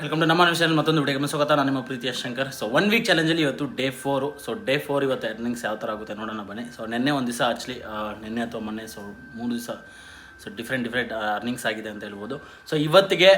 Welcome to ನಮ್ಮ channel ಮತ್ತೊಂದು ವಿಡಿಯೋಗೆ ಸ್ವಾಗತ. ನಾನು ನಿಮ್ಮ ಪ್ರೀತಿಯ ಶಂಕರ್. ಸೊ ಒನ್ ವೀಕ್ ಚಾಲೆಂಜಲ್ಲಿ ಇವತ್ತು day four so day four ಇವತ್ತು ಎರ್ನಿಂಗ್ಸ್ ಯಾವ ಥರ ಆಗುತ್ತೆ ನೋಡೋಣ ಬನ್ನಿ. ಸೊ ನಿನ್ನೆ ಒಂದು ದಿವಸ ಆ್ಯಕ್ಚುಲಿ ನಿನ್ನೆ ಅಥವಾ ಮೊನ್ನೆ ಸೊ ಮೂರು ದಿವಸ ಸೊ ಡಿಫ್ರೆಂಟ್ ಡಿಫ್ರೆಂಟ್ ಅರ್ನಿಂಗ್ಸ್ ಆಗಿದೆ ಅಂತ ಹೇಳ್ಬೋದು. ಸೊ ಇವತ್ತಿಗೆ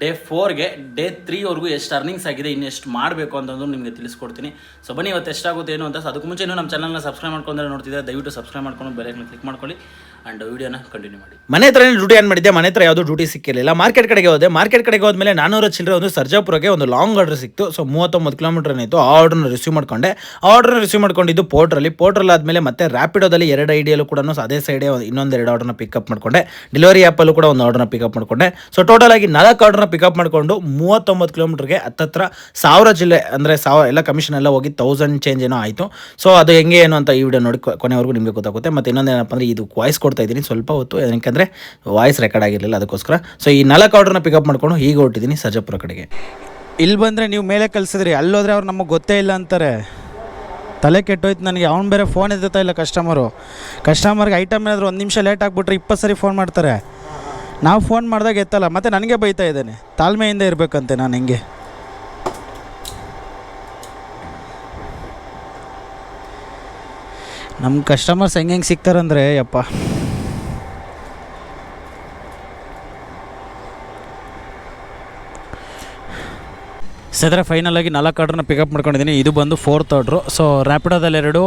ಡೇ ಫೋರ್ಗೆ ಡೇ ತ್ರೀವರೆಗೂ ಎಷ್ಟು ಅರ್ನಿಂಗ್ಸ್ ಆಗಿದೆ ಇನ್ನು ಎಷ್ಟು ಮಾಡಬೇಕು ಅಂತಂದು ನಿಮಗೆ ತಿಳಿಸ್ಕೊಡ್ತೀನಿ. ಸೊ ಬನ್ನಿ, ಇವತ್ತು ಎಷ್ಟಾಗುತ್ತೆ, ಏನು ಅಂತ. ಅದಕ್ಕೂ ಮುಂಚೆ ಇನ್ನೂ ನಮ್ಮ ಚಾನಲ್ನ ಸಬ್ಸ್ಕ್ರೈಬ್ ಮಾಡ್ಕೊಂಡ್ರೆ ನೋಡ್ತಿದ್ದೆ ದಯವಿಟ್ಟು ಸಬ್ಸ್ಕ್ರೈಬ್ ಮಾಡ್ಕೊಂಡು ಬೆಲೆ ಕ್ಲಿಕ್ ಮಾಡ್ಕೊಳ್ಳಿ. ಆ್ಯಂಡ್ ವಿಡಿಯೋನ ಕಂಟಿನ್ಯೂ ಮಾಡಿ. ಮನೆ ಹತ್ರನೇ ಡ್ಯೂಟಿ ಏನು ಮಾಡಿದ್ದೆ, ಮನೆ ಹತ್ರ ಯಾವುದು ಡ್ಯೂಟಿ ಸಿಕ್ಕಿರಲಿಲ್ಲ. ಮಾರ್ಕೆಟ್ ಕಡೆಗೆ ಹೋದೆ. ಮಾರ್ಕೆಟ್ ಕಡೆಗೆ ಹೋದ್ಮೇಲೆ ನಾನೂರ ಚಿಲ್ಲರೆ ಒಂದು ಸರ್ಜಾಪುರಕ್ಕೆ ಒಂದು ಲಾಂಗ್ ಆರ್ಡರ್ ಸಿಕ್ತು. ಸೊ ಮೂವತ್ತೊಂಬತ್ತು ಕಿಲೋಮೀಟರ್ ಏನಿತ್ತು ಆ ಆರ್ಡರ್ನ ರಿಸೀವ್ ಮಾಡ್ಕೊಂಡೆ. ಆ ಆರ್ಡರ್ನ ರಿಸೀವ್ ಮಾಡ್ಕೊಂಡಿದ್ದು ಪೋರ್ಟ್ರಲ್ಲಿ ಪೋರ್ಟ್ರಲ್ಲಿ ಆದಮೇಲೆ ಮತ್ತೆ ರ್ಯಾಪಿಡೋದಲ್ಲಿ ಎರಡು ಐಡಿಯಲ್ಲೂ ಕೂಡ ಅದೇ ಸೈಡೇ ಇನ್ನೊಂದು ಎರಡು ಆರ್ಡರ್ನ ಪಿಕಪ್ ಮಾಡ್ಕೊಂಡೆ. ಡೆಲಿವರಿ ಆ್ಯಪಲ್ಲೂ ಕೂಡ ಒಂದು ಆರ್ಡರ್ನ ಪಿಕಪ್ ಮಾಡ್ಕೊಂಡೆ. ಸೊ ಟೋಟಲ್ ಆಗಿ ನಾಲ್ಕು ಆರ್ಡರ್ನ ಪಿಕಪ್ ಮಾಡಿಕೊಂಡು ಮೂವತ್ತೊಂಬತ್ತು ಕಿಲೋಮೀಟರ್ಗೆ ಹತ್ತತ್ರ ಸಾವಿರ ಜಿಲ್ಲೆ ಅಂದರೆ ಸಾವಿರ ಎಲ್ಲ ಕಮಿಷನ್ ಎಲ್ಲ ಹೋಗಿ ತೌಸಂಡ್ ಚೇಂಜ್ ಏನೋ ಆಯಿತು. ಸೊ ಅದು ಹೆಂಗೆ ಏನು ಅಂತ ಈ ವಿಡಿಯೋ ನೋಡಿ, ಕೊನೆವರೆಗೂ ನಿಮಗೆ ಗೊತ್ತಾಗುತ್ತೆ. ಮತ್ತು ಇನ್ನೊಂದು ಏನಪ್ಪ ಅಂದರೆ ಇದು ವಾಯ್ಸ್ ಕೊಡ್ತಾ ಇದ್ದೀನಿ. ಸ್ವಲ್ಪ ಹೊತ್ತು, ಯಾಕೆಂದರೆ ವಾಯ್ಸ್ ರೆಕಾರ್ಡ್ ಆಗಿರಲಿಲ್ಲ ಅದಕ್ಕೋಸ್ಕರ. ಸೊ ಈ ನಾಲ್ಕು ಆರ್ಡ್ರನ್ನ ಪಿಕಪ್ ಮಾಡ್ಕೊಂಡು ಈಗ ಹೊರಟಿದ್ದೀನಿ ಸರ್ಜಾಪುರ ಕಡೆಗೆ. ಇಲ್ಲಿ ಬಂದರೆ ನೀವು ಮೇಲೆ ಕಳಿಸಿದ್ರಿ ಅಲ್ಲೋದ್ರೆ ಅವ್ರು ನಮಗೆ ಗೊತ್ತೇ ಇಲ್ಲ ಅಂತಾರೆ. ತಲೆ ಕೆಟ್ಟೋಯ್ತು ನನಗೆ, ಅವ್ನು ಬೇರೆ ಫೋನ್ ಎತ್ತುತ್ತಾ ಇಲ್ಲ ಕಸ್ಟಮರು ಕಸ್ಟಮರ್ಗೆ ಐಟಮ್ ಏನಾದರೂ ಒಂದು ನಿಮಿಷ ಲೇಟ್ ಆಗಿಬಿಟ್ರೆ ಇಪ್ಪತ್ತು ಸರಿ ಫೋನ್ ಮಾಡ್ತಾರೆ. ನಾವು ಫೋನ್ ಮಾಡಿದಾಗ ಎತ್ತಲ್ಲ, ಮತ್ತು ನನಗೆ ಬೈತಾ ಇದ್ದೇನೆ. ತಾಳ್ಮೆಯಿಂದ ಇರಬೇಕಂತೆ ನಾನು ಹಿಂಗೆ. ನಮ್ಮ ಕಸ್ಟಮರ್ಸ್ ಹೆಂಗೆ ಹೆಂಗೆ ಸಿಗ್ತಾರಂದರೆ, ಯಪ್ಪ. ಸದ್ರೆ ಫೈನಲ್ ಆಗಿ ನಾಲ್ಕು ಆರ್ಡ್ರನ್ನ ಪಿಕಪ್ ಮಾಡ್ಕೊಂಡಿದ್ದೀನಿ. ಇದು ಬಂದು ಫೋರ್ತ್ ಆರ್ಡ್ರು ಸೊ ರ್ಯಾಪಿಡೋದಲ್ಲಿ ಎರಡು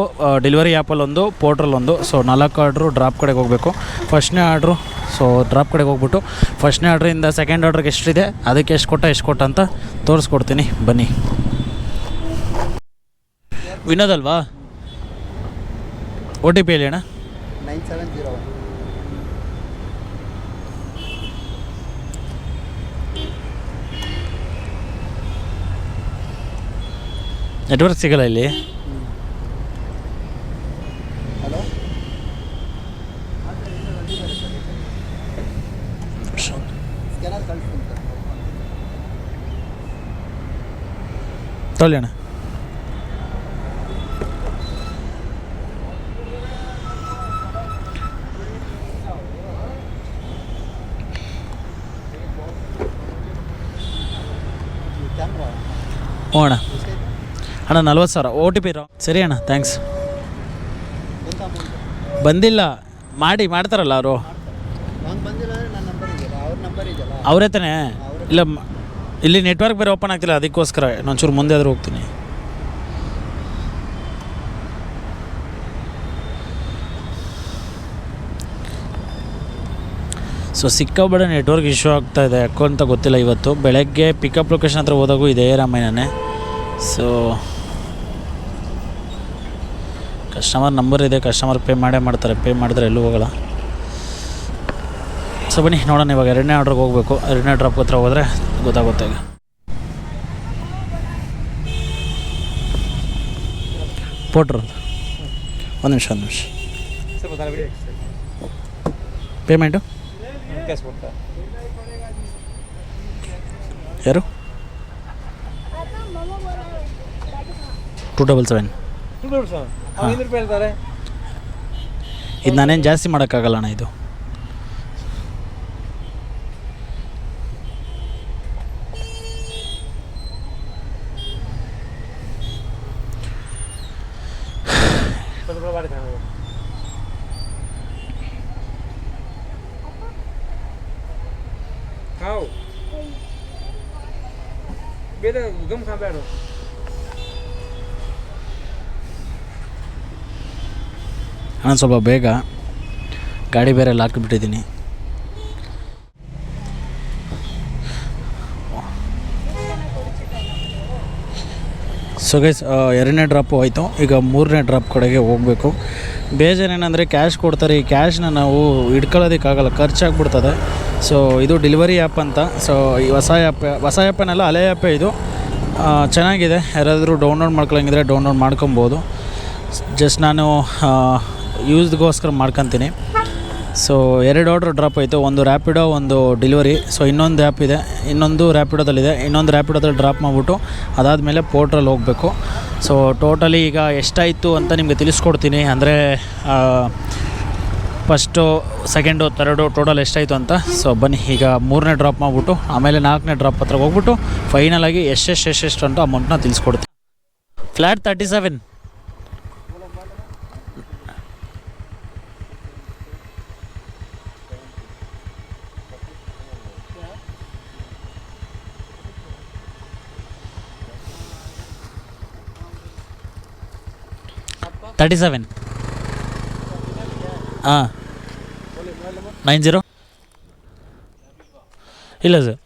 ಡೆಲಿವರಿ ಆ್ಯಪಲ್ಲಿ ಒಂದು ಪೋರ್ಟ್ರಲ್ಲಿ ಒಂದು. ಸೊ ನಾಲ್ಕು ಆರ್ಡ್ರು ಡ್ರಾಪ್ ಕಡೆಗೆ ಹೋಗಬೇಕು. ಫಸ್ಟ್ನೇ ಆರ್ಡ್ರು ಸೊ ಡ್ರಾಪ್ ಕಡೆಗೆ ಹೋಗ್ಬಿಟ್ಟು ಫಸ್ಟ್ನೇ ಆರ್ಡ್ರಿಂದ ಸೆಕೆಂಡ್ ಆರ್ಡ್ರಿಗೆ ಎಷ್ಟಿದೆ, ಅದಕ್ಕೆ ಎಷ್ಟು ಕೊಟ್ಟ ಎಷ್ಟು ಕೊಟ್ಟ ಅಂತ ತೋರಿಸ್ಕೊಡ್ತೀನಿ. ಬನ್ನಿ. ವಿನೋದಲ್ವಾ ಓ ಟಿ ಪಿ ಹೇಳಿ ಅಣ್ಣ? ನೈನ್ ಸೆವೆನ್ ಜೀರೋ ನೆಟ್ವರ್ಕ್ ಸಿಗಲ್ಲ ಇಲ್ಲಿ. ತೊಗೊಳ್ಳಿ ಅಣ್ಣ. ಹ್ಞೂ ಅಣ್ಣ. ಅಣ್ಣ, ನಲ್ವತ್ತು ಸಾವಿರ. ಓ ಟಿ ಪಿ ಇರೋ. ಸರಿ ಅಣ್ಣ ಥ್ಯಾಂಕ್ಸ್ ಬಂದಿಲ್ಲ. ಮಾಡಿ, ಮಾಡ್ತಾರಲ್ಲ ಅವರು? ಅವ್ರ ತಾನೇ ಇಲ್ಲ ಇಲ್ಲಿ ನೆಟ್ವರ್ಕ್ ಬೇರೆ ಓಪನ್ ಆಗ್ತಿಲ್ಲ, ಅದಕ್ಕೋಸ್ಕರ ಒಂಚೂರು ಮುಂದೆ ಆದರೂ ಹೋಗ್ತೀನಿ. ಸೊ ಸಿಕ್ಕಾಬಡ ನೆಟ್ವರ್ಕ್ ಇಶ್ಯೂ ಆಗ್ತಾ ಇದೆ, ಯಾಕೋ ಅಂತ ಗೊತ್ತಿಲ್ಲ ಇವತ್ತು. ಬೆಳಗ್ಗೆ ಪಿಕಪ್ ಲೊಕೇಶನ್ ಹತ್ರ ಹೋದಾಗೂ ಇದೆ ರಾಮಾಯಣನೇ ಸೊ ಕಸ್ಟಮರ್ ನಂಬರ್ ಇದೆ ಕಸ್ಟಮರ್ ಪೇ ಮಾಡೇ ಮಾಡ್ತಾರೆ ಪೇ ಮಾಡಿದ್ರೆ ಎಲ್ಲೂ ಹೋಗಲ್ಲ. ಸೊ ಬನ್ನಿ, ನೋಡೋಣ ಇವಾಗ ಎರಡನೇ ಆರ್ಡ್ರಿಗೆ ಹೋಗಬೇಕು. ಎರಡನೇ ಡ್ರಾಪ್ ಹತ್ರ ಹೋದರೆ ಗೊತ್ತಾಗುತ್ತೆ ಈಗ. ಪೋಟ್ರ ಒಂದು ನಿಮಿಷ ಒಂದು ನಿಮಿಷ. ಪೇಮೆಂಟು ಯಾರು? ಟು ಡಬಲ್ ಸೆವೆನ್ ಹೇಳ್ತಾರೆ ಇದು ನಾನೇನು ಜಾಸ್ತಿ ಮಾಡೋಕ್ಕಾಗಲ್ಲಣ್ಣ ಇದು How? Biết được. ಅಣ್ಣ ಸ್ವಲ್ಪ ಬೇಗ ಗಾಡಿ ಬೇರೆ ಲಾಕ್ ಬಿಟ್ಟಿದ್ದೀನಿ ಸೊ ಗೈಸ್ ಎರಡನೇ ಡ್ರಾಪು ಆಯಿತು ಈಗ ಮೂರನೇ ಡ್ರಾಪ್ ಕಡೆಗೆ ಹೋಗಬೇಕು. ಬೇಜಾರೇನೆಂದರೆ ಕ್ಯಾಶ್ ಕೊಡ್ತಾರೆ. ಈ ಕ್ಯಾಶ್ನ ನಾವು ಇಟ್ಕೊಳ್ಳೋದಕ್ಕಾಗಲ್ಲ ಖರ್ಚಾಗ್ಬಿಡ್ತದೆ ಸೊ ಇದು ಡೆಲಿವರಿ ಆ್ಯಪ್ ಅಂತ. ಸೊ ಈ ಹೊಸ ಆ್ಯಪ್ ಹೊಸ ಆ್ಯಪನ್ನೆಲ್ಲ ಹಳೆ ಆ್ಯಪೇ ಇದು. ಚೆನ್ನಾಗಿದೆ. ಯಾರಾದರೂ ಡೌನ್ಲೋಡ್ ಮಾಡ್ಕೊಳಂಗಿದ್ರೆ ಡೌನ್ಲೋಡ್ ಮಾಡ್ಕೊಬೋದು. ಜಸ್ಟ್ ನಾನು ಯೂಸ್ಗೋಸ್ಕರ ಮಾಡ್ಕೊತೀನಿ. ಸೊ ಎರಡು ಆರ್ಡ್ರ್ ಡ್ರಾಪ್ ಆಯಿತು ಒಂದು ರ್ಯಾಪಿಡೋ ಒಂದು ಡೆಲಿವರಿ ಸೊ ಇನ್ನೊಂದು ಆ್ಯಪ್ ಇದೆ. ಇನ್ನೊಂದು ರ್ಯಾಪಿಡೋದಲ್ಲಿದೆ ಇನ್ನೊಂದು ರ್ಯಾಪಿಡೋದಲ್ಲಿ ಡ್ರಾಪ್ ಮಾಡಿಬಿಟ್ಟು ಅದಾದಮೇಲೆ ಪೋರ್ಟ್ರಲ್ಲಿ ಹೋಗಬೇಕು. ಸೊ ಟೋಟಲಿ ಈಗ ಎಷ್ಟಾಯಿತು ಅಂತ ನಿಮಗೆ ತಿಳಿಸ್ಕೊಡ್ತೀನಿ. ಅಂದರೆ ಫಸ್ಟು ಸೆಕೆಂಡು ತರ್ಡು ಟೋಟಲ್ ಎಷ್ಟಾಯಿತು ಅಂತ. ಸೊ ಬನ್ನಿ. ಈಗ ಮೂರನೇ ಡ್ರಾಪ್ ಮಾಡಿಬಿಟ್ಟು, ಆಮೇಲೆ ನಾಲ್ಕನೇ ಡ್ರಾಪ್ ಹತ್ರ ಹೋಗ್ಬಿಟ್ಟು ಫೈನಲಾಗಿ ಎಷ್ಟೆಷ್ಟು ಎಷ್ಟೆಷ್ಟು ಅಂತ ಅಮೌಂಟ್ನ ತಿಳಿಸ್ಕೊಡ್ತೀನಿ. Flat thirty seven thirty seven ಹಾಂ ನೈನ್ ಜೀರೋ ಇಲ್ಲ ಸರ್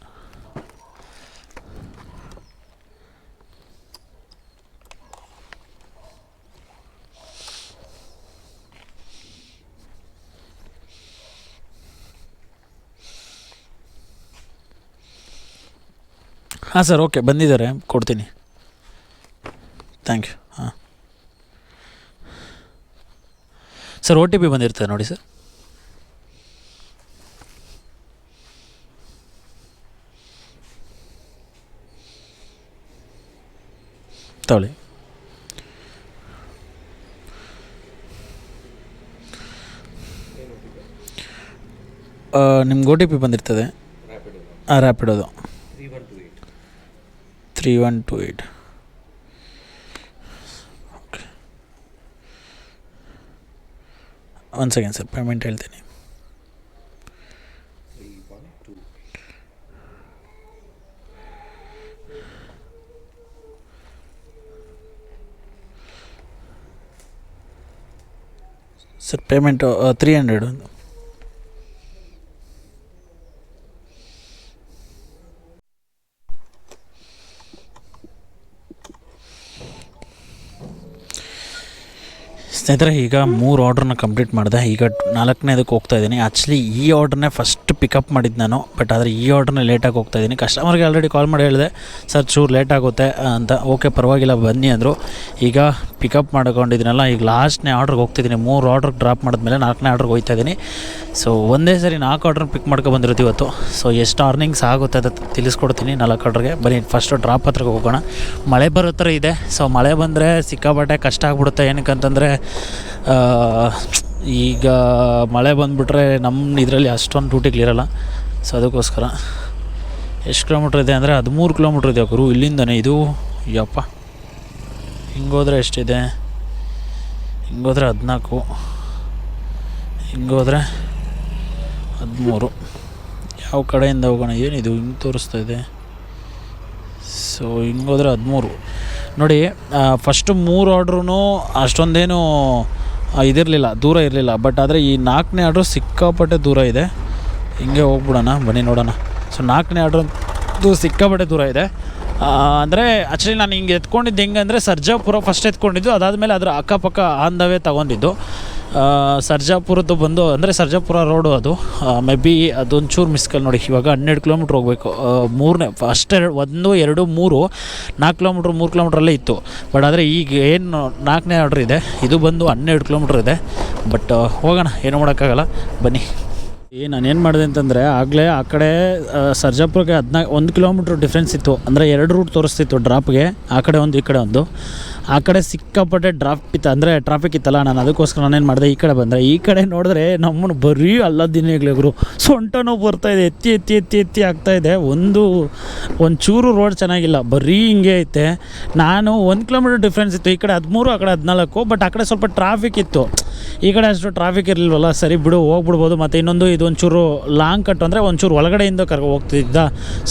ಹಾಂ ಸರ್ ಓಕೆ ಬಂದಿದ್ದಾರೆ ಕೊಡ್ತೀನಿ ಥ್ಯಾಂಕ್ ಯು ಹಾಂ ಸರ್ ಓ ಟಿ ಪಿ ಬಂದಿರ್ತದೆ ನೋಡಿ ಸರ್. ತಗೊಳ್ಳಿ. ನಿಮ್ಗೆ ಓ ಟಿ ಪಿ ಬಂದಿರ್ತದೆ. ಹಾಂ ರ್ಯಾಪಿಡೋದು ತ್ರೀ ಒನ್ ಟು ಏಯ್ಟ್ ಒಂದು ಸೆಕೆಂಡ್ ಸರ್ ಪೇಮೆಂಟ್ ಹೇಳ್ತೀನಿ. ಸರ್ ಪೇಮೆಂಟು ತ್ರೀ ಹಂಡ್ರೆಡ್ ಸ್ನೇಹಿತರೆ, ಈಗ ಮೂರು ಆರ್ಡ್ರನ್ನ ಕಂಪ್ಲೀಟ್ ಮಾಡಿದೆ. ಈಗ ನಾಲ್ಕನೇದಕ್ಕೆ ಹೋಗ್ತಾ ಇದ್ದೀನಿ. ಆ್ಯಕ್ಚುಲಿ ಈ ಆರ್ಡ್ರನ್ನೇ ಫಸ್ಟ್ ಪಿಕಪ್ ಮಾಡಿದ್ದು ನಾನು. ಬಟ್ ಆದರೆ ಈ ಆರ್ಡ್ರನ್ನ ಲೇಟಾಗಿ ಹೋಗ್ತಾ ಇದ್ದೀನಿ. ಕಸ್ಟಮರ್ಗೆ ಆಲ್ರೆಡಿ ಕಾಲ್ ಮಾಡಿ ಹೇಳಿದೆ. ಸರ್, ಚೂರು ಲೇಟ್ ಆಗುತ್ತೆ ಅಂತ. ಓಕೆ ಪರವಾಗಿಲ್ಲ, ಬನ್ನಿ ಅಂದರು. ಈಗ ಪಿಕಪ್ ಮಾಡ್ಕೊಂಡಿದ್ದೀನಲ್ಲ. ಈಗ ಲಾಸ್ಟ್ನೇ ಆರ್ಡ್ರಿಗೆ ಹೋಗ್ತಿದ್ದೀನಿ. ಮೂರು ಆರ್ಡ್ರಿಗೆ ಡ್ರಾಪ್ ಮಾಡಿದ್ಮೇಲೆ ನಾಲ್ಕನೇ ಆರ್ಡ್ರಿಗೆ ಹೋಗ್ತಾ ಇದ್ದೀನಿ. ಸೊ ಒಂದೇ ಸರಿ ನಾಲ್ಕು ಆರ್ಡ್ರ್ ಪಿಕ್ ಮಾಡ್ಕೊ ಇವತ್ತು. ಸೊ ಎಷ್ಟು ಅರ್ನಿಂಗ್ಸ್ ಆಗುತ್ತೆ ಅಂತ ತಿಳಿಸ್ಕೊಡ್ತೀನಿ ನಾಲ್ಕು ಆರ್ಡ್ರಿಗೆ ಬನ್ನಿ ಫಸ್ಟು ಡ್ರಾಪ್ ಹತ್ರಕ್ಕೆ ಹೋಗೋಣ. ಮಳೆ ಬರೋ ಥರ ಇದೆ. ಸೊ ಮಳೆ ಬಂದರೆ ಸಿಕ್ಕಾಪಟ್ಟೆ ಕಷ್ಟ ಆಗ್ಬಿಡುತ್ತೆ. ಏನಕ್ಕೆ ಅಂತಂದರೆ ಈಗ ಮಳೆ ಬಂದುಬಿಟ್ರೆ ನಮ್ಮ ಇದರಲ್ಲಿ ಅಷ್ಟೊಂದು ಡ್ಯೂಟಿಗಳಿರಲ್ಲ ಸೊ ಅದಕ್ಕೋಸ್ಕರ ಎಷ್ಟು ಕಿಲೋಮೀಟ್ರ್ ಇದೆ ಅಂದರೆ ಹದಿಮೂರು ಕಿಲೋಮೀಟ್ರ್ ಇದೆ ಗುರು, ಇಲ್ಲಿಂದನೇ ಇದು. ಯಪ್ಪ. ಹಿಂಗೋದ್ರೆ ಎಷ್ಟಿದೆ? ಹಿಂಗೋದ್ರೆ ಹದಿನಾಲ್ಕು. ಹಿಂಗೋದ್ರೆ ಹದಿಮೂರು. ಯಾವ ಕಡೆಯಿಂದ ಹೋಗೋಣ? ಏನಿದು? ಹಿಂಗೆ ತೋರಿಸ್ತಾ ಇದೆ. ಸೊ ಹಿಂಗೋದ್ರೆ ಹದಿಮೂರು. ನೋಡಿ ಫಸ್ಟು ಮೂರು ಆರ್ಡ್ರೂ ಅಷ್ಟೊಂದೇನು ಇದಿರಲಿಲ್ಲ, ದೂರ ಇರಲಿಲ್ಲ. ಬಟ್ ಆದರೆ ಈ ನಾಲ್ಕನೇ ಆರ್ಡ್ರು ಸಿಕ್ಕಾಪಟ್ಟೆ ದೂರ ಇದೆ. ಹಿಂಗೆ ಹೋಗ್ಬಿಡೋಣ, ಬನ್ನಿ ನೋಡೋಣ. ಸೊ ನಾಲ್ಕನೇ ಆರ್ಡ್ರದ್ದು ಸಿಕ್ಕಾಪಟ್ಟೆ ದೂರ ಇದೆ. ಅಂದರೆ ಆ್ಯಕ್ಚುಲಿ ನಾನು ಹಿಂಗೆ ಎತ್ಕೊಂಡಿದ್ದು ಹೆಂಗೆ ಅಂದರೆ ಸರ್ಜಾಪುರ ಫಸ್ಟ್ ಎತ್ಕೊಂಡಿದ್ದು. ಅದಾದಮೇಲೆ ಅದರ ಅಕ್ಕಪಕ್ಕ ಆನ್ ತೊಗೊಂಡಿದ್ದು. ಸರ್ಜಾಪುರದ್ದು ಬಂದು, ಅಂದರೆ ಸರ್ಜಾಪುರ ರೋಡು ಅದು. ಮೇ ಬಿ ಅದೊಂಚೂರು ಮಿಸ್ಕಲ್ ನೋಡಿ, ಇವಾಗ ಹನ್ನೆರಡು ಕಿಲೋಮೀಟ್ರ್ ಹೋಗಬೇಕು. ಮೂರನೇ ಫಸ್ಟ್ ಎರಡು ಒಂದು, ಎರಡು, ಮೂರು, ನಾಲ್ಕು ಕಿಲೋಮೀಟ್ರ್, ಮೂರು ಕಿಲೋಮೀಟ್ರಲ್ಲೇ ಇತ್ತು. ಬಟ್ ಆದರೆ ಈಗ ಏನು ನಾಲ್ಕನೇ ಆರ್ಡ್ರ್ ಇದೆ, ಇದು ಬಂದು ಹನ್ನೆರಡು ಕಿಲೋಮೀಟ್ರ್ ಇದೆ. ಬಟ್ ಹೋಗೋಣ, ಏನು ಮಾಡೋಕ್ಕಾಗಲ್ಲ. ಬನ್ನಿ. ಈ ನಾನು ಏನು ಮಾಡಿದೆ ಅಂತಂದರೆ, ಆಗಲೇ ಆ ಕಡೆ ಸರ್ಜಾಪುರಕ್ಕೆ ಹದಿನಾಲ್ಕು ಒಂದು ಕಿಲೋಮೀಟ್ರ್ ಡಿಫ್ರೆನ್ಸ್ ಇತ್ತು. ಅಂದರೆ ಎರಡು ರೂಟ್ ತೋರಿಸ್ತಿತ್ತು ಡ್ರಾಪ್ಗೆ ಆ ಕಡೆ ಒಂದು, ಈ ಕಡೆ ಒಂದು. ಆ ಕಡೆ ಸಿಕ್ಕಾಪಟ್ಟೆ ಡ್ರಾಪ್ ಇತ್ತು. ಅಂದರೆ ಟ್ರಾಫಿಕ್ ಇತ್ತಲ್ಲ, ನಾನು ಅದಕ್ಕೋಸ್ಕರ ನಾನೇನು ಮಾಡಿದೆ, ಈ ಕಡೆ ಬಂದರೆ. ಈ ಕಡೆ ನೋಡಿದ್ರೆ ನಮ್ಮನ್ನು ಬರೀ ಅಲ್ಲದಿನೇಗ್ಲಿಗ್ರು ಸೊಂಟ ನೋವು ಬರ್ತಾಯಿದೆ ಎತ್ತಿ ಎತ್ತಿ ಎತ್ತಿ ಎತ್ತಿ ಆಗ್ತಾಯಿದೆ ಒಂದು ಒಂದು ಚೂರು ರೋಡ್ ಚೆನ್ನಾಗಿಲ್ಲ, ಬರೀ ಹಿಂಗೆ ಐತೆ. ನಾನು ಒಂದು ಕಿಲೋಮೀಟ್ರ್ ಡಿಫ್ರೆನ್ಸ್ ಇತ್ತು. ಈ ಕಡೆ ಹದಿಮೂರು, ಆ ಕಡೆ ಹದಿನಾಲ್ಕು ಬಟ್ ಆ ಕಡೆ ಸ್ವಲ್ಪ ಟ್ರಾಫಿಕ್ ಇತ್ತು. ಈ ಕಡೆ ಅಷ್ಟು ಟ್ರಾಫಿಕ್ ಇರಲಿಲ್ವಲ್ಲ? ಸರಿ ಬಿಡು, ಹೋಗ್ಬಿಡ್ಬೋದು. ಮತ್ತು ಇನ್ನೊಂದು ಇದು ಒಂಚೂರು ಲಾಂಗ್ ಕಟ್ ಅಂದರೆ ಒಂಚೂರು ಒಳಗಡೆಯಿಂದ ಕರ್ಕೊ ಹೋಗ್ತಿದ್ದ.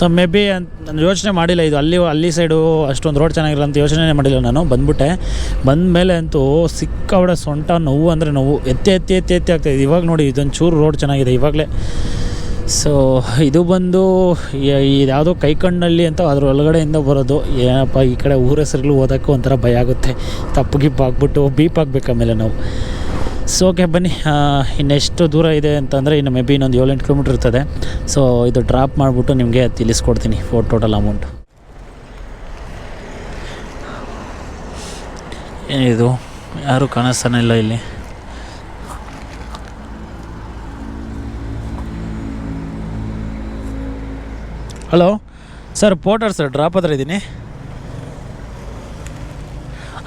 ಸೊ ಮೇ ಬಿ ನಾನು ಯೋಚನೆ ಮಾಡಿಲ್ಲ ಇದು. ಅಲ್ಲಿ ಅಲ್ಲಿ ಸೈಡು ಅಷ್ಟೊಂದು ರೋಡ್ ಚೆನ್ನಾಗಿಲ್ಲ ಅಂತ ಯೋಚನೆ ಮಾಡಿಲ್ಲ ನಾನು. ಬಂದ್ಬಿಟ್ಟೆ. ಬಂದ ಮೇಲೆ ಅಂತೂ ಸಿಕ್ಕಾಬಿಡ ಸೊಂಟ, ನೋವು ಅಂದರೆ ನೋವು. ಎತ್ತಿ ಎತ್ತಿ ಎತ್ತಿ ಎತ್ತಿ ಆಗ್ತಾಯಿದೆ ಇವಾಗ ನೋಡಿ ಇದೊಂದು ಚೂರು ರೋಡ್ ಚೆನ್ನಾಗಿದೆ ಇವಾಗಲೇ. ಸೊ ಇದು ಬಂದು ಯಾವುದೋ ಕೈಕಣ್ಣಲ್ಲಿ ಅಂತ ಅದ್ರ ಒಳಗಡೆಯಿಂದ ಬರೋದು. ಏನಪ್ಪ, ಈ ಕಡೆ ಊರ ಹೆಸರುಗಳು ಓದೋಕ್ಕೂ ಒಂಥರ ಭಯ ಆಗುತ್ತೆ. ತಪ್ಪು ಗಿಪ್ ಹಾಕ್ಬಿಟ್ಟು ಬೀಪ್ ಹಾಕ್ಬೇಕು ಆಮೇಲೆ ನಾವು. ಸೊ ಓಕೆ ಬನ್ನಿ. ಇನ್ನೆಷ್ಟು ದೂರ ಇದೆ ಅಂತಂದರೆ ಇನ್ನು ಮೇ ಬಿ ಇನ್ನೊಂದು ಏಳೆಂಟು ಕಿಲೋಮೀಟ್ರ್ ಇರ್ತದೆ. ಸೊ ಇದು ಡ್ರಾಪ್ ಮಾಡಿಬಿಟ್ಟು ನಿಮಗೆ ತಿಳಿಸ್ಕೊಡ್ತೀನಿ ಫೋರ್ ಟೋಟಲ್ ಅಮೌಂಟ್ ಏನಿದು ಯಾರು ಕಾಣಿಸ್ತಾನೆ ಇಲ್ಲ. ಇಲ್ಲಿ hello sir Porter sir drop ಹತ್ರ ಇದ್ದೀನಿ.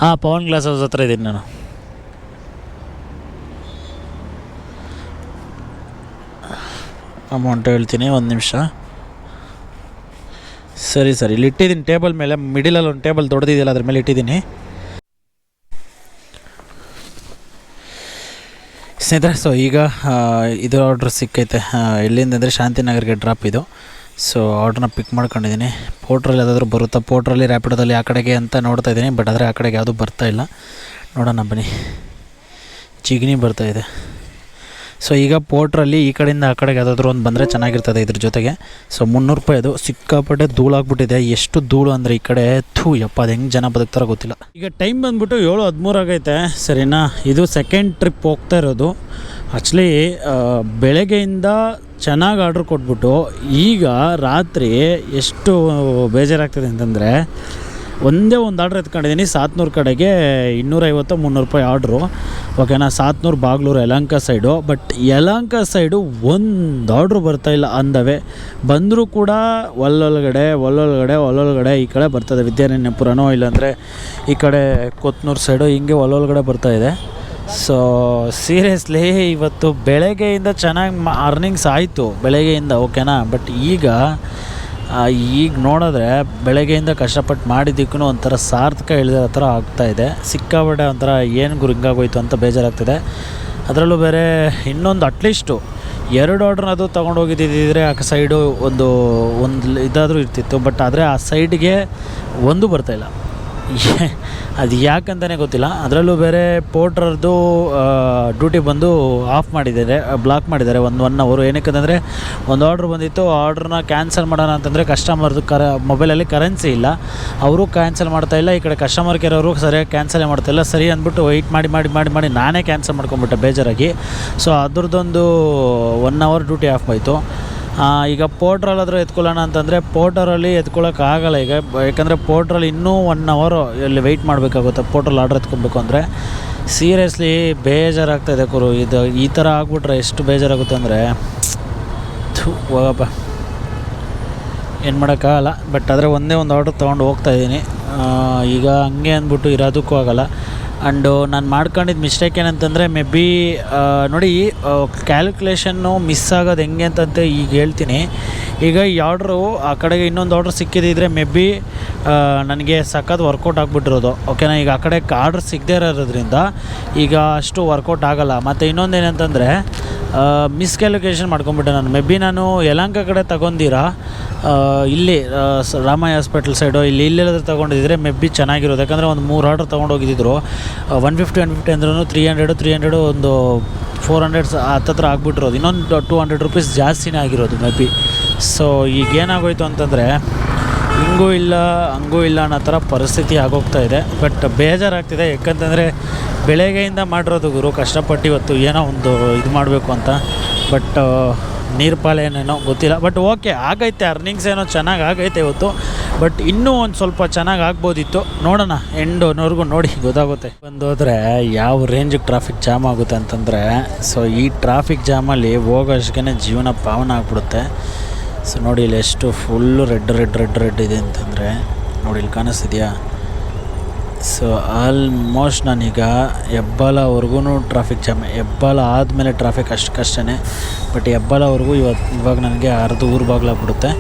ಹಾಂ ಪವನ್ ಗ್ಲಾಸ್ ಹೌಸ್ ಹತ್ರ ಇದ್ದೀನಿ ನಾನು. ಅಮೌಂಟ್ ಹೇಳ್ತೀನಿ, ಒಂದು ನಿಮಿಷ. ಸರಿ, ಸರ್. ಇಲ್ಲಿ ಇಟ್ಟಿದ್ದೀನಿ ಟೇಬಲ್ ಮೇಲೆ. ಮಿಡಿಲಲ್ಲಿ ಒಂದು ಟೇಬಲ್ ದೊಡ್ಡದಿದೆಯಲ್ಲ, ಅದ್ರ ಮೇಲೆ ಇಟ್ಟಿದ್ದೀನಿ. ಸ್ನೇಹಿತರೆ ಸೊ ಈಗ ಇದು ಆರ್ಡ್ರ್ ಸಿಕ್ಕೈತೆ. ಎಲ್ಲಿಂದ ಅಂದರೆ ಶಾಂತಿನಗರ್ಗೆ ಡ್ರಾಪ್ ಇದು. ಸೊ ಆರ್ಡ್ರನ್ನ ಪಿಕ್ ಮಾಡ್ಕೊಂಡಿದ್ದೀನಿ. ಪೋಟ್ರಲ್ಲಿ ಯಾವುದಾದ್ರೂ ಬರುತ್ತಾ? ಪೋಟ್ರಲ್ಲಿ ರ್ಯಾಪಿಡೋದಲ್ಲಿ ಆ ಕಡೆಗೆ ಅಂತ ನೋಡ್ತಾ ಇದ್ದೀನಿ. ಬಟ್ ಆದರೆ ಆ ಕಡೆಗೆ ಯಾವುದೂ ಬರ್ತಾ ಇಲ್ಲ. ನೋಡೋಣ ಬನ್ನಿ. ಚಿಗ್ನಿ ಬರ್ತಾ ಇದೆ. ಸೊ ಈಗ ಪೋಟ್ರಲ್ಲಿ ಈ ಕಡೆಯಿಂದ ಆ ಕಡೆಗೆ ಯಾವುದಾದ್ರೂ ಒಂದು ಬಂದರೆ ಚೆನ್ನಾಗಿರ್ತದೆ ಇದ್ರ ಜೊತೆಗೆ. ಸೊ ಮುನ್ನೂರು ರೂಪಾಯಿ ಅದು. ಸಿಕ್ಕಾಪಟ್ಟೆ ಧೂಳಾಗ್ಬಿಟ್ಟಿದೆ. ಎಷ್ಟು ಧೂಳು ಅಂದರೆ ಈ ಕಡೆ? ಥೂ, ಯಪ್ಪ, ಅದು ಹೆಂಗೆ ಜನ ಬದುಕ್ತಾರೋ ಗೊತ್ತಿಲ್ಲ. ಈಗ ಟೈಮ್ ಬಂದ್ಬಿಟ್ಟು ಏಳು ಹದಿಮೂರು ಆಗೈತೆ. ಸರಿನಾ? ಇದು ಸೆಕೆಂಡ್ ಟ್ರಿಪ್ ಹೋಗ್ತಾ ಇರೋದು. ಆ್ಯಕ್ಚುಲಿ ಬೆಳಗ್ಗೆಯಿಂದ ಚೆನ್ನಾಗಿ ಆರ್ಡ್ರ್ ಕೊಟ್ಬಿಟ್ಟು ಈಗ ರಾತ್ರಿ ಎಷ್ಟು ಬೇಜಾರಾಗ್ತದೆ ಅಂತಂದರೆ ಒಂದೇ ಒಂದು ಆರ್ಡ್ರ್ ಎತ್ಕೊಂಡಿದ್ದೀನಿ. ಸಾತ್ನೂರು ಕಡೆಗೆ ಇನ್ನೂರೈವತ್ತು ಮುನ್ನೂರು ರೂಪಾಯಿ ಆರ್ಡ್ರು. ಓಕೆನಾ, Sathnur, Bagalur, Yelahanka side. But Yelahanka side ಒಂದು ಆರ್ಡ್ರು ಬರ್ತಾಯಿಲ್ಲ ಅಂದವೆ. ಬಂದರೂ ಕೂಡ ಒಲ್ಲೊಳಗಡೆ ಒಲ್ಲೊಳಗಡೆ ಒಲ್ಲೊಳಗಡೆ ಈ ಕಡೆ ಬರ್ತದೆ ವಿದ್ಯಾರಣ್ಯಪುರನೋ ಇಲ್ಲಾಂದರೆ ಈ ಕಡೆ ಕೊತ್ನೂರು ಸೈಡು ಹಿಂಗೆ ಒಲ್ಲೊಳಗಡೆ ಬರ್ತಾಯಿದೆ ಸೊ ಸೀರಿಯಸ್ಲಿ ಇವತ್ತು ಬೆಳಗ್ಗೆಯಿಂದ ಚೆನ್ನಾಗಿ ಅರ್ನಿಂಗ್ಸ್ ಆಯಿತು. ಬೆಳಗ್ಗೆಯಿಂದ, ಓಕೆನಾ? ಬಟ್ ಈಗ ಈಗ ನೋಡಿದ್ರೆ ಬೆಳಗ್ಗೆಯಿಂದ ಕಷ್ಟಪಟ್ಟು ಮಾಡಿದ್ದಕ್ಕೂ ಒಂಥರ ಸಾರ್ಥಕ ಇಳಿದ ಥರ ಆಗ್ತಾಯಿದೆ ಸಿಕ್ಕಾಪಟ್ಟೆ ಒಂಥರ ಏನು ಗುರು ಹಿಂಗಾಗೋಯ್ತು ಅಂತ ಬೇಜಾರಾಗ್ತಿದೆ. ಅದರಲ್ಲೂ ಬೇರೆ ಇನ್ನೊಂದು ಅಟ್ಲೀಸ್ಟು ಎರಡು ಆರ್ಡ್ರ್ ಅದು ತೊಗೊಂಡೋಗಿದ್ದಿದ್ರೆ ಆ ಸೈಡು ಒಂದು ಒಂದು ಇದಾದರೂ ಇರ್ತಿತ್ತು. ಬಟ್ ಆದರೆ ಆ ಸೈಡ್ಗೆ ಒಂದು ಬರ್ತಾಯಿಲ್ಲ ಅದು ಯಾಕಂತಲೇ ಗೊತ್ತಿಲ್ಲ. ಅದರಲ್ಲೂ ಬೇರೆ ಪೋರ್ಟ್ರದ್ದು ಡ್ಯೂಟಿ ಬಂದು ಆಫ್ ಮಾಡಿದ್ದಾರೆ, ಬ್ಲಾಕ್ ಮಾಡಿದ್ದಾರೆ ಒಂದು ಒನ್ ಅವರು ಏನಕ್ಕಂತಂದರೆ, ಒಂದು ಆರ್ಡ್ರ್ ಬಂದಿತ್ತು ಆರ್ಡ್ರನ್ನ ಕ್ಯಾನ್ಸಲ್ ಮಾಡೋಣ ಅಂತಂದರೆ ಕಸ್ಟಮರ್ದು ಕರ ಮೊಬೈಲಲ್ಲಿ ಕರೆನ್ಸಿ ಇಲ್ಲ. ಅವರು ಕ್ಯಾನ್ಸಲ್ ಮಾಡ್ತಾ ಇಲ್ಲ, ಈ ಕಡೆ ಕಸ್ಟಮರ್ ಕೇರ್ ಅವರು ಸರಿಯಾಗಿ ಕ್ಯಾನ್ಸಲೇ ಮಾಡ್ತಾ ಇಲ್ಲ. ಸರಿ ಅಂದ್ಬಿಟ್ಟು ವೆಯ್ಟ್ ಮಾಡಿ ಮಾಡಿ ಮಾಡಿ ಮಾಡಿ ನಾನೇ ಕ್ಯಾನ್ಸಲ್ ಮಾಡ್ಕೊಂಬಿಟ್ಟೆ ಬೇಜಾರಾಗಿ. ಸೊ ಅದ್ರದ್ದೊಂದು ಒನ್ ಅವರ್ ಡ್ಯೂಟಿ ಆಫ್ ಆಯಿತು. ಈಗ ಪೋರ್ಟ್ರಲ್ಲಾದರೂ ಎತ್ಕೊಳ್ಳೋಣ ಅಂತಂದರೆ ಪೋರ್ಟರಲ್ಲಿ ಎತ್ಕೊಳ್ಳೋಕ್ಕಾಗಲ್ಲ ಈಗ. ಯಾಕಂದರೆ ಪೋರ್ಟ್ರಲ್ಲಿ ಇನ್ನೂ ಒನ್ ಅವರು ಇಲ್ಲಿ ವೆಯ್ಟ್ ಮಾಡಬೇಕಾಗುತ್ತೆ. ಪೋರ್ಟ್ರಲ್ಲಿ ಆರ್ಡ್ರ್ ಎತ್ಕೊಬೇಕು ಅಂದರೆ. ಸೀರಿಯಸ್ಲಿ ಬೇಜಾರಾಗ್ತಾಯಿದೆ ಕುರು ಇದು ಈ ಥರ ಆಗ್ಬಿಟ್ರೆ ಎಷ್ಟು ಬೇಜಾರಾಗುತ್ತೆ ಅಂದರೆ ಹೋಗಪ್ಪ. ಏನು ಮಾಡೋಕ್ಕಾಗಲ್ಲ ಬಟ್ ಆದರೆ ಒಂದೇ ಒಂದು ಆರ್ಡ್ರ್ ತೊಗೊಂಡು ಹೋಗ್ತಾ ಇದ್ದೀನಿ. ಈಗ ಹಂಗೆ ಅಂದ್ಬಿಟ್ಟು ಇರೋದಕ್ಕೂ ಆಗಲ್ಲ. ಆ್ಯಂಡು ನಾನು ಮಾಡ್ಕೊಂಡಿದ್ದ ಮಿಸ್ಟೇಕ್ ಏನಂತಂದರೆ ಮೇ ಬಿ ನೋಡಿ ಕ್ಯಾಲ್ಕುಲೇಷನ್ನು ಮಿಸ್ ಆಗೋದು ಹೆಂಗೆ ಅಂತಂತ ಈಗ ಹೇಳ್ತೀನಿ. ಈಗ ಈ ಆರ್ಡ್ರು ಆ ಕಡೆಗೆ ಇನ್ನೊಂದು ಆರ್ಡ್ರ್ ಸಿಕ್ಕಿದ್ದಿದ್ರೆ ಮೇ ಬಿ ನನಗೆ ಸಖತ್ ವರ್ಕೌಟ್ ಆಗಿಬಿಟ್ಟಿರೋದು. ಓಕೆನಾ ಈಗ ಆ ಕಡೆ ಆರ್ಡ್ರ್ ಸಿಗದೇ ಇರೋದ್ರಿಂದ, ಈಗ ಅಷ್ಟು ವರ್ಕೌಟ್ ಆಗೋಲ್ಲ. ಮತ್ತು ಇನ್ನೊಂದು ಏನಂತಂದರೆ ಮಿಸ್ಕ್ಯಾಲ್ಕುಲೇಷನ್ ಮಾಡ್ಕೊಂಬಿಟ್ಟೆ ನಾನು. ಮೇ ಬಿ ನಾನು ಯಲಹಂಕ ಕಡೆ ತಗೊಂಡಿರಾ? ಇಲ್ಲಿ ರಾಮ ಹಾಸ್ಪಿಟಲ್ ಸೈಡು ಇಲ್ಲಿ ಇಲ್ಲೆಲ್ಲಾದ್ರೂ ತೊಗೊಂಡಿದ್ರೆ ಮೇ ಬಿ ಚೆನ್ನಾಗಿರೋದು. ಯಾಕಂದರೆ ಒಂದು ಮೂರು ಆರ್ಡ್ರ್ ತೊಗೊಂಡು ಹೋಗಿದ್ದಿದ್ರು ಒನ್ ಫಿಫ್ಟಿ ಒನ್ ಫಿಫ್ಟಿ ಅಂದ್ರೂ ತ್ರೀ ಹಂಡ್ರೆಡು ತ್ರೀ ಹಂಡ್ರೆಡು ಒಂದು ಫೋರ್ ಹಂಡ್ರೆಡ್ ಹತ್ತತ್ರ ಆಗ್ಬಿಟ್ಟಿರೋದು. ಇನ್ನೊಂದು ಟೂ ಹಂಡ್ರೆಡ್ ರುಪೀಸ್ ಜಾಸ್ತಿನೇ ಆಗಿರೋದು ಮೇ ಬಿ ಸೊ ಈಗ ಏನಾಗೋಯ್ತು ಅಂತಂದರೆ ಹಿಂಗೂ ಇಲ್ಲ, ಹಂಗೂ ಇಲ್ಲ ಅನ್ನೋ ಥರ ಪರಿಸ್ಥಿತಿ ಆಗೋಗ್ತಾ ಇದೆ. ಬಟ್ ಬೇಜಾರಾಗ್ತಿದೆ, ಯಾಕಂತಂದರೆ ಬೆಳಗ್ಗೆಯಿಂದ ಮಾಡಿರೋದು ಗುರು, ಕಷ್ಟಪಟ್ಟು ಇವತ್ತು ಏನೋ ಒಂದು ಇದು ಮಾಡಬೇಕು ಅಂತ. ಬಟ್ ನೀರು ಪಾಲೇನೇನೋ ಗೊತ್ತಿಲ್ಲ. ಬಟ್ ಓಕೆ, ಆಗೈತೆ, ಅರ್ನಿಂಗ್ಸ್ ಏನೋ ಚೆನ್ನಾಗಿ ಆಗೈತೆ ಇವತ್ತು. ಬಟ್ ಇನ್ನೂ ಒಂದು ಸ್ವಲ್ಪ ಚೆನ್ನಾಗಿ ಆಗ್ಬೋದಿತ್ತು. ನೋಡೋಣ ಎಂಡೋನವರೆಗೂ ನೋಡಿ, ಗೊತ್ತಾಗುತ್ತೆ. ಬಂದು ಹೋದರೆ ಯಾವ ರೇಂಜಿಗೆ ಟ್ರಾಫಿಕ್ ಜಾಮ್ ಆಗುತ್ತೆ ಅಂತಂದರೆ ಸೊ ಈ ಟ್ರಾಫಿಕ್ ಜಾಮಲ್ಲಿ ಹೋಗೋಷ್ಟೇ ಜೀವನ ಪಾವನ ಆಗ್ಬಿಡುತ್ತೆ. ಸೊ ನೋಡಿ ಇಲ್ಲಿ ಎಷ್ಟು full red red red red ಇದೆ ಅಂತಂದರೆ ನೋಡಿ ಇಲ್ಲಿ ಕಾಣಿಸ್ತಿದೆಯಾ? ಸೊ ಆಲ್ಮೋಸ್ಟ್ ನಾನೀಗ ಹೆಬ್ಬಾಲವರೆಗೂ ಟ್ರಾಫಿಕ್ ಜಾಮ್ ಹೆಬ್ಬಾಲ ಆದಮೇಲೆ ಟ್ರಾಫಿಕ್ ಅಷ್ಟು ಕಷ್ಟನೇ. ಬಟ್ ಹೆಬ್ಬಾಲವರೆಗೂ ಇವತ್ತು ಇವಾಗ ನನಗೆ ಅರ್ಧ ಊರು ಬಾಗ್ಲಾಗ್ಬಿಡುತ್ತೆ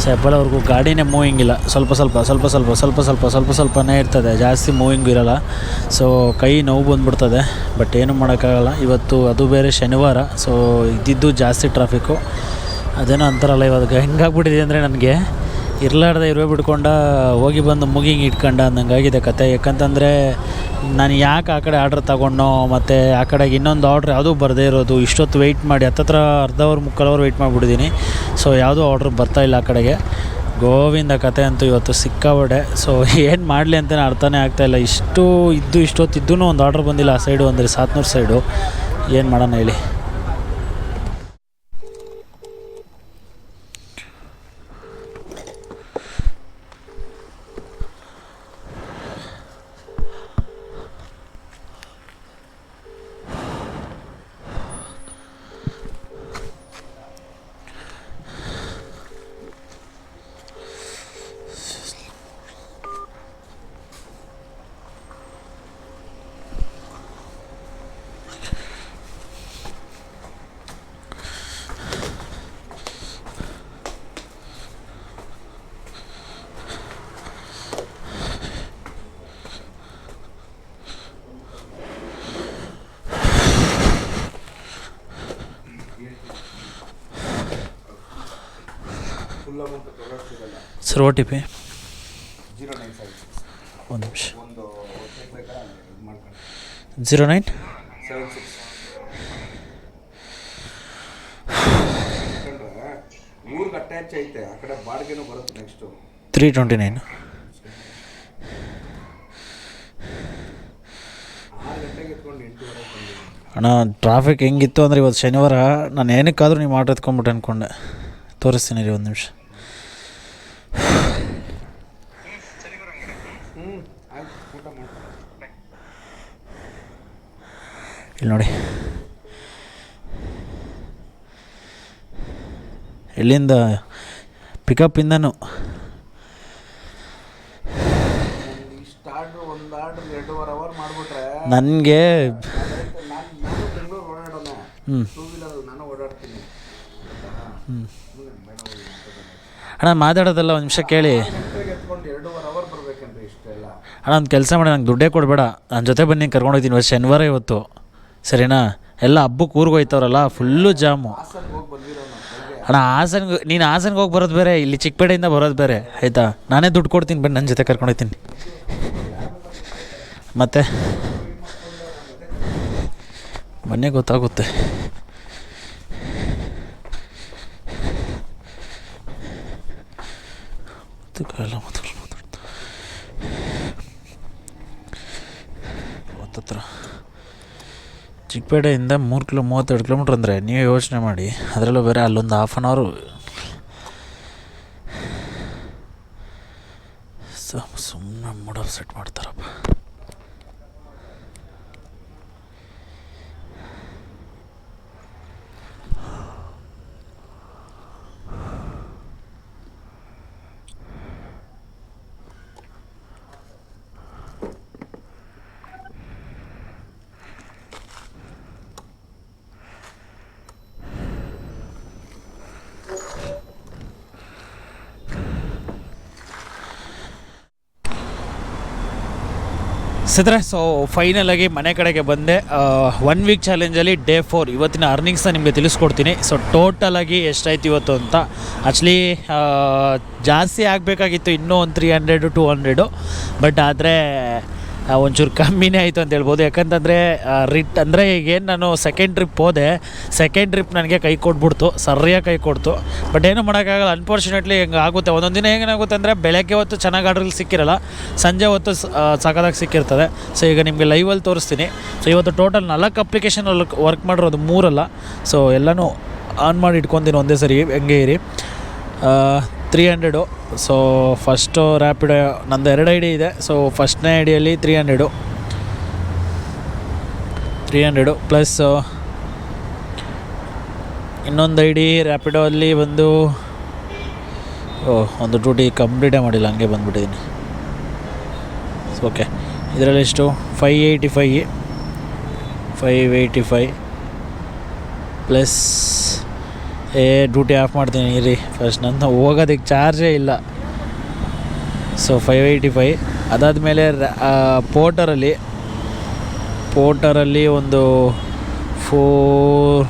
ಸೊ ಹೆಬ್ಬಾಲವರೆಗೂ ಗಾಡಿನೇ ಮೂವಿಂಗ್ ಇಲ್ಲ. ಸ್ವಲ್ಪ ಸ್ವಲ್ಪ ಸ್ವಲ್ಪ ಸ್ವಲ್ಪ ಸ್ವಲ್ಪ ಸ್ವಲ್ಪ ಸ್ವಲ್ಪ, ಸ್ವಲ್ಪನೇ ಇರ್ತದೆ. ಜಾಸ್ತಿ ಮೂವಿಂಗ್ ಇರೋಲ್ಲ. ಸೊ ಕೈ ನೋವು ಬಂದ್ಬಿಡ್ತದೆ. ಬಟ್ ಏನು ಮಾಡೋಕ್ಕಾಗಲ್ಲ. ಇವತ್ತು ಅದು ಬೇರೆ ಶನಿವಾರ. ಸೊ ಇದ್ದಿದ್ದು ಜಾಸ್ತಿ ಟ್ರಾಫಿಕ್ಕು ಅದೇನೋ ಅಂತಾರಲ್ಲ ಇವಾಗ, ಹೆಂಗಾಗ್ಬಿಟ್ಟಿದೆ ಅಂದರೆ ನನಗೆ ಇರಲಾರ್ದೆ ಇರುವೆ ಬಿಟ್ಕೊಂಡ ಹೋಗಿ ಬಂದು ಮುಗಿಂಗ್ ಇಟ್ಕೊಂಡ ಅಂದಂಗಾಗಿದೆ ಕತೆ. ಯಾಕಂತಂದರೆ ನಾನು ಯಾಕೆ ಆ ಕಡೆ ಆರ್ಡ್ರ್ ತಗೊಂಡೋ ಮತ್ತು ಆ ಕಡೆಗೆ ಇನ್ನೊಂದು ಆರ್ಡ್ರ್ ಯಾವುದೂ ಬರದೇ ಇರೋದು, ಇಷ್ಟೊತ್ತು ವೆಯ್ಟ್ ಮಾಡಿ, ಹತ್ತತ್ರ ಅರ್ಧ ಅವರ್ ಮುಕ್ಕಾಲು ವೆಯ್ಟ್ ಮಾಡಿಬಿಟ್ಟಿದ್ದೀನಿ ಸೊ ಯಾವುದೂ ಆರ್ಡ್ರ್ ಇಲ್ಲ ಆ ಕಡೆಗೆ. ಗೋವಿಂದ ಕತೆ ಅಂತೂ ಇವತ್ತು ಸಿಕ್ಕಾಬಡೆ ಸೊ ಏನು ಮಾಡಲಿ ಅಂತಲೇ ಅರ್ಥನೇ ಆಗ್ತಾಯಿಲ್ಲ ಇಷ್ಟು ಇದ್ದು ಇಷ್ಟೊತ್ತಿದ್ದೂ ಒಂದು ಆರ್ಡ್ರ್ ಬಂದಿಲ್ಲ ಆ ಸೈಡು ಅಂದರೆ ಸಾತ್ನೂರು ಸೈಡು ಏನು ಮಾಡೋಣ ಹೇಳಿ. ಸರ್ ಓ ಟಿ ಪಿ ಒಂದು ನಿಮಿಷ ಜೀರೋ ನೈನ್ ಊರಿಗೆ ಅಟ್ಯಾಚ್ ಐತೆ ಆ ಕಡೆ ಬಾಡಿಗೆನೂ ಬರುತ್ತೆ ನೆಕ್ಸ್ಟು ತ್ರೀ ಟ್ವೆಂಟಿ ನೈನ್ ಆರು ಗಂಟೆಗೆ ಎತ್ಕೊಂಡು ಎಂಟೂವರೆಗೆ ಬಂದಿದ್ದೀನಿ ಅಣ್ಣ ಟ್ರಾಫಿಕ್ ಹೆಂಗಿತ್ತು ಅಂದರೆ ಇವತ್ತು ಶನಿವಾರ ನಾನು ಏನಕ್ಕಾದರೂ ನೀವು ಆಟೋ ಎತ್ಕೊಂಬಿಟ್ಟು ಅಂದ್ಕೊಂಡೆ ತೋರಿಸ್ತೀನಿ ರೀ ಒಂದು ನಿಮಿಷ ಹ್ಞೂ ಆಯ್ತು ಊಟ ಮಾಡಿ ಇಲ್ಲಿ ನೋಡಿ ಇಲ್ಲಿಂದ ಪಿಕಪ್ಪಿಂದನೂ ಇಷ್ಟು ಆರ್ಡ್ರ್ ಒಂದು ಆರ್ಡ್ರ್ ಎರಡೂವರೆ ಅವರ್ ಮಾಡಿಬಿಟ್ರೆ ನನಗೆ ನಾನು ನಾನು ಬೆಂಗಳೂರು ಓಡಾಡೋಣ ಹ್ಞೂ ನೋಡಿ. ಇಲ್ಲಿಂದ ನಾನು ನನಗೆ ಅಣ್ಣ ಮಾತಾಡೋದಲ್ಲ ಒಂದು ನಿಮಿಷ ಕೇಳಿ. ಅಣ್ಣ ಒಂದು ಕೆಲಸ ಮಾಡಿ ನಂಗೆ ದುಡ್ಡೇ ಕೊಡಬೇಡ. ನನ್ನ ಜೊತೆ ಬನ್ನಿ ಕರ್ಕೊಂಡು ಹೋಗ್ತೀನಿ ಇವತ್ತು ಶನಿವಾರ ಇವತ್ತು. ಸರಿನಾ? ಎಲ್ಲ ಹಬ್ಬಕ್ಕೆ ಊರಿಗೆ ಹೋಯ್ತವ್ರಲ್ಲ ಫುಲ್ಲು ಜಾಮು. ಅಣ್ಣ, ಹಾಸನ್ಗೆ ನೀನು ಹಾಸನ್ಗೆ ಹೋಗಿ ಬರೋದು ಬೇರೆ, ಇಲ್ಲಿ ಚಿಕ್ಕಪೇಟೆಯಿಂದ ಬರೋದು ಬೇರೆ, ಆಯಿತಾ? ನಾನೇ ದುಡ್ಡು ಕೊಡ್ತೀನಿ, ಬನ್ನಿ ನನ್ನ ಜೊತೆ ಕರ್ಕೊಂಡೋಗ್ತೀನಿ. ಮತ್ತೆ? ಮೊನ್ನೆ ಗೊತ್ತಾಗುತ್ತೆ. ಮಾತಾಡ್ತಾ. ಹತ್ತತ್ರ ಚಿಕ್ಕಪೇಟೆಯಿಂದ ಮೂರು ಕಿಲೋ ಮೂವತ್ತೆರಡು ಕಿಲೋಮೀಟ್ರ್ ಅಂದರೆ ನೀವು ಯೋಚನೆ ಮಾಡಿ. ಅದರಲ್ಲೂ ಬೇರೆ ಅಲ್ಲೊಂದು ಹಾಫ್ ಆನ್ ಅವರು ಸುಮ್ಮನೆ ಮೂಡ್ ಆಫ್ ಸೆಟ್ ಮಾಡ್ತಾರಪ್ಪ. ಸಿದ್ರೆ ಸೊ ಫೈನಲಾಗಿ ಮನೆ ಕಡೆಗೆ ಬಂದೆ. ಒನ್ ವೀಕ್ ಚಾಲೆಂಜಲ್ಲಿ ಡೇ ಫೋರ್ ಇವತ್ತಿನ ಅರ್ನಿಂಗ್ಸ್ನ ನಿಮಗೆ ತಿಳಿಸ್ಕೊಡ್ತೀನಿ. ಸೊ ಟೋಟಲಾಗಿ ಎಷ್ಟಾಯ್ತು ಇವತ್ತು ಅಂತ. ಆ್ಯಕ್ಚುಲಿ ಜಾಸ್ತಿ ಆಗಬೇಕಾಗಿತ್ತು ಇನ್ನೂ ಒಂದು three hundred two hundred but ಆದರೆ ಒಂಚೂರು ಕಮ್ಮಿನೇ ಆಯಿತು ಅಂತ ಹೇಳ್ಬೋದು ಯಾಕಂತಂದರೆ ರಿಟ್ ಅಂದರೆ ಈಗೇನು ನಾನು ಸೆಕೆಂಡ್ ಟ್ರಿಪ್ ಹೋದೆ. ಸೆಕೆಂಡ್ ಟ್ರಿಪ್ ನನಗೆ ಕೈ ಕೊಟ್ಬಿಡ್ತು. ಸರಿಯಾಗಿ ಕೈ ಕೊಡ್ತು. ಬಟ್ ಏನು ಮಾಡೋಕ್ಕಾಗಲ್ಲ. ಅನ್ಫಾರ್ಚುನೇಟ್ಲಿ ಹಿಂಗೆ ಆಗುತ್ತೆ? ಒಂದೊಂದು ದಿನ ಏನಾಗುತ್ತೆ ಅಂದರೆ ಬೆಳಗ್ಗೆ ಹೊತ್ತು ಚೆನ್ನಾಗಿ ಆರ್ಡ್ರಲ್ಲಿ ಸಿಕ್ಕಿರಲ್ಲ. ಸಂಜೆ ಹೊತ್ತು ಸಾಕಾದಾಗ ಸಿಕ್ಕಿರ್ತದೆ. ಸೊ ಈಗ ನಿಮಗೆ ಲೈವಲ್ಲಿ ತೋರಿಸ್ತೀನಿ. ಸೊ ಇವತ್ತು ಟೋಟಲ್ ನಾಲ್ಕು ಅಪ್ಲಿಕೇಶನ್ ವರ್ಕ್ ಮಾಡಿರೋದು ಮೂರಲ್ಲ. ಸೊ ಎಲ್ಲನೂ ಆನ್ ಮಾಡಿ ಇಟ್ಕೊತೀನಿ ಒಂದೇ ಸರಿ. ಹೆಂಗೆ ಇರಿ? Three hundred so first Rapido ನಂದು ಎರಡು ಐ ಡಿ ಇದೆ. ಸೊ ಫಸ್ಟ್ನೇ I ಡಿಯಲ್ಲಿ three hundred three hundred plus ಇನ್ನೊಂದು ಐ ಡಿ ರ್ಯಾಪಿಡೋ ಅಲ್ಲಿ ಬಂದು ಓಹ್ ಒಂದು ಡ್ಯೂಟಿ ಕಂಪ್ಲೀಟೇ ಮಾಡಿಲ್ಲ, ಹಂಗೆ ಬಂದುಬಿಟ್ಟಿದ್ದೀನಿ. ಓಕೆ ಇದರಲ್ಲಿ ಎಷ್ಟು? Five eighty five five eighty five plus ಏ ಡ್ಯೂಟಿ ಆಫ್ ಮಾಡ್ತೀನಿ, ಇರಿ. ಫಸ್ಟ್ ನನ್ನ ಹೋಗೋದಕ್ಕೆ ಚಾರ್ಜೇ ಇಲ್ಲ. ಸೊ ಫೈವ್ ಏಯ್ಟಿ ಫೈ ಅದಾದಮೇಲೆ ಪೋರ್ಟರಲ್ಲಿ ಪೋರ್ಟರಲ್ಲಿ ಒಂದು ಫೋರ್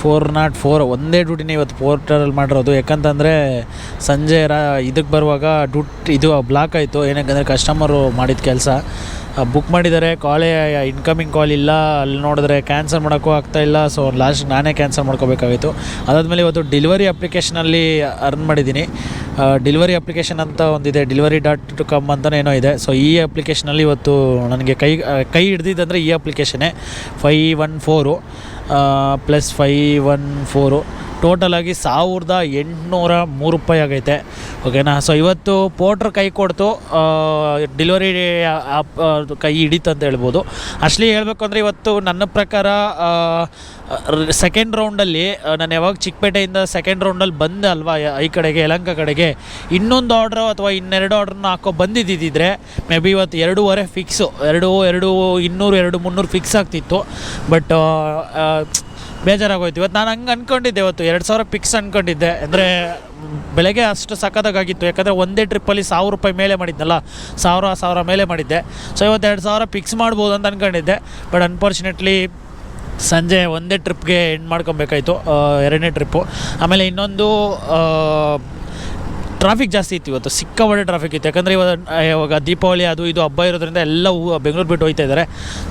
ಫೋರ್ ನಾಟ್ ಫೋರ್ ಒಂದೇ ಡ್ಯೂಟಿನೇ ಇವತ್ತು ಪೋರ್ಟರಲ್ಲಿ ಮಾಡಿರೋದು. ಯಾಕಂತಂದರೆ, ಸಂಜೆ ರಾ, ಇದಕ್ಕೆ ಬರುವಾಗ ಡ್ಯೂಟ್ ಇದು ಬ್ಲಾಕ್ ಆಯಿತು. ಏನಕ್ಕಂದರೆ ಕಸ್ಟಮರು ಮಾಡಿದ ಕೆಲಸ. ಬುಕ್ ಮಾಡಿದ್ದಾರೆ. ಕಾಲೇ ಇನ್ಕಮಿಂಗ್ ಕಾಲ್ ಇಲ್ಲ. ಅಲ್ಲಿ ನೋಡಿದ್ರೆ ಕ್ಯಾನ್ಸಲ್ ಮಾಡೋಕ್ಕೂ ಆಗ್ತಾಯಿಲ್ಲ ಸೊ ಲಾಸ್ಟ್ ನಾನೇ ಕ್ಯಾನ್ಸಲ್ ಮಾಡ್ಕೋಬೇಕಾಗಿತ್ತು. ಅದಾದಮೇಲೆ ಇವತ್ತು ಡೆಲಿವರಿ ಅಪ್ಲಿಕೇಶನಲ್ಲಿ ಅರ್ನ್ ಮಾಡಿದ್ದೀನಿ. ಡೆಲಿವರಿ ಅಪ್ಲಿಕೇಶನ್ ಅಂತ ಒಂದಿದೆ. ಡಿಲಿವರಿ ಡಾಟ್ ಕಮ್ ಅಂತಲೇ ಏನೋ ಇದೆ. ಸೊ ಈ ಅಪ್ಲಿಕೇಶನಲ್ಲಿ ಇವತ್ತು ನನಗೆ ಕೈ ಕೈ ಹಿಡ್ದಿದ್ದಂದರೆ ಈ ಅಪ್ಲಿಕೇಶನೇ five one four plus five one four ಟೋಟಲಾಗಿ ಸಾವಿರದ ಎಂಟುನೂರ ಮೂರು ರೂಪಾಯಿ ಆಗೈತೆ. ಓಕೆನಾ ಸೊ ಇವತ್ತು ಪೋಟ್ರ್ ಕೈ ಕೊಡ್ತು. ಡೆಲಿವರಿ ಕೈ ಹಿಡಿತು ಅಂತ ಹೇಳ್ಬೋದು. ಅಷ್ಟಲಿ ಹೇಳಬೇಕು ಅಂದರೆ ಇವತ್ತು ನನ್ನ ಪ್ರಕಾರ ಸೆಕೆಂಡ್ ರೌಂಡಲ್ಲಿ ನಾನು ಯಾವಾಗ ಚಿಕ್ಕಪೇಟೆಯಿಂದ ಸೆಕೆಂಡ್ ರೌಂಡಲ್ಲಿ ಬಂದೆ ಅಲ್ವಾ ಈ ಕಡೆಗೆ, ಯಲಂಕ ಕಡೆಗೆ, ಇನ್ನೊಂದು ಆರ್ಡ್ರು ಅಥವಾ ಇನ್ನೆರಡು ಆರ್ಡ್ರನ್ನ ಹಾಕೋ ಬಂದಿದ್ದಿದ್ರೆ ಮೇ ಬಿ ಇವತ್ತು ಎರಡೂವರೆ ಫಿಕ್ಸು ಎರಡು ಎರಡು ಇನ್ನೂರು, ಎರಡು ಮುನ್ನೂರು ಫಿಕ್ಸ್ ಆಗ್ತಿತ್ತು. ಬಟ್ ಬೇಜಾರಾಗೋಯ್ತು. ಇವತ್ತು ನಾನು ಹಂಗೆ ಅಂದ್ಕೊಂಡಿದ್ದೆ ಇವತ್ತು. ಎರಡು ಸಾವಿರ ಪಿಕ್ಸ್ ಅಂದ್ಕೊಂಡಿದ್ದೆ ಅಂದರೆ ಬೆಳಗ್ಗೆ ಅಷ್ಟು ಸಖತ್ತಾಗಿತ್ತು ಯಾಕಂದರೆ ಒಂದೇ ಟ್ರಿಪ್ಪಲ್ಲಿ ಸಾವಿರ ರೂಪಾಯಿ ಮೇಲೆ ಮಾಡಿದ್ನಲ್ಲ, ಸಾವಿರ ಸಾವಿರ ಮೇಲೆ ಮಾಡಿದ್ದೆ. ಸೊ ಇವತ್ತು ಎರಡು ಸಾವಿರ ಫಿಕ್ಸ್ ಮಾಡ್ಬೋದು ಅಂತ ಅಂದ್ಕೊಂಡಿದ್ದೆ ಬಟ್ ಅನ್ಫಾರ್ಚುನೇಟ್ಲಿ ಸಂಜೆ ಒಂದೇ ಟ್ರಿಪ್ಗೆ ಎಂಡ್ ಮಾಡ್ಕೊಬೇಕಾಯ್ತು. ಎರಡನೇ ಟ್ರಿಪ್ಪು ಆಮೇಲೆ ಇನ್ನೊಂದು ಟ್ರಾಫಿಕ್ ಜಾಸ್ತಿ ಇತ್ತು ಇವತ್ತು. ಸಿಕ್ಕಾಪಟ್ಟೆ ಟ್ರಾಫಿಕ್ ಇತ್ತು. ಯಾಕಂದರೆ ಇವಾಗ ಇವಾಗ ದೀಪಾವಳಿ ಅದು ಇದು ಹಬ್ಬ ಇರೋದ್ರಿಂದ ಎಲ್ಲ ಬೆಂಗಳೂರು ಬಿಟ್ಟು ಹೋಗ್ತಾ ಇದ್ದಾರೆ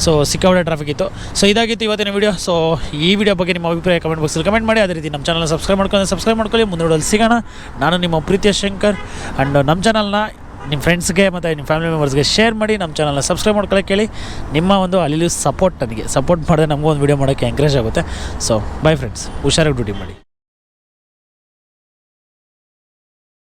ಸೊ ಸಿಕ್ಕಾಪಟ್ಟೆ ಟ್ರಾಫಿಕ್ ಇತ್ತು. ಸೊ ಇದಾಗಿತ್ತು ಇವತ್ತಿನ ವೀಡಿಯೋ ಸೊ ಈ ವಿಡಿಯೋ ಬಗ್ಗೆ ನಿಮ್ಮ ಅಭಿಪ್ರಾಯ ಕಮೆಂಟ್ ಬಾಕ್ಸಲ್ಲಿ ಕಮೆಂಟ್ ಮಾಡಿ. ಅದೇ ರೀತಿ ನಮ್ಮ ಚಾನಲ್ನ ಸಬ್ಸ್ಕ್ರೈಬ್ ಮಾಡ್ಕೊಂಡು ಸಬ್ಸ್ಕ್ರೈಬ್ ಮಾಡ್ಕೊಳ್ಳಿ. ಮುಂದೆ ಸಿಗೋಣ. ನಾನು ನಿಮ್ಮ ಪ್ರೀತಿಯ ಶಂಕರ್. ಆ್ಯಂಡ್ ನಮ್ಮ ಚಾನಲ್ನ ನಿಮ್ಮ ಫ್ರೆಂಡ್ಸ್ಗೆ ಮತ್ತು ನಿಮ್ಮ ಫ್ಯಾಮಿಲಿ ಮೆಂಬರ್ಸ್ಗೆ ಶೇರ್ ಮಾಡಿ, ನಮ್ಮ ಚಾನಲ್ನ ಸಬ್ಸ್ಕ್ರೈಬ್ ಮಾಡ್ಕೊಳ್ಳೋಕೆ ಕೇಳಿ. ನಿಮ್ಮ ಒಂದು ಅಲ್ಲಿ ಸಪೋರ್ಟ್ ನನಗೆ. ಸಪೋರ್ಟ್ ಮಾಡಿದ್ರೆ ನಮಗೂ ಒಂದು ವೀಡಿಯೋ ಮಾಡೋಕ್ಕೆ ಎಂಕರೇಜ್ ಆಗುತ್ತೆ. ಸೊ ಬೈ ಫ್ರೆಂಡ್ಸ್ ಹುಷಾರಾಗಿ ಡ್ಯೂಟಿ ಮಾಡಿ.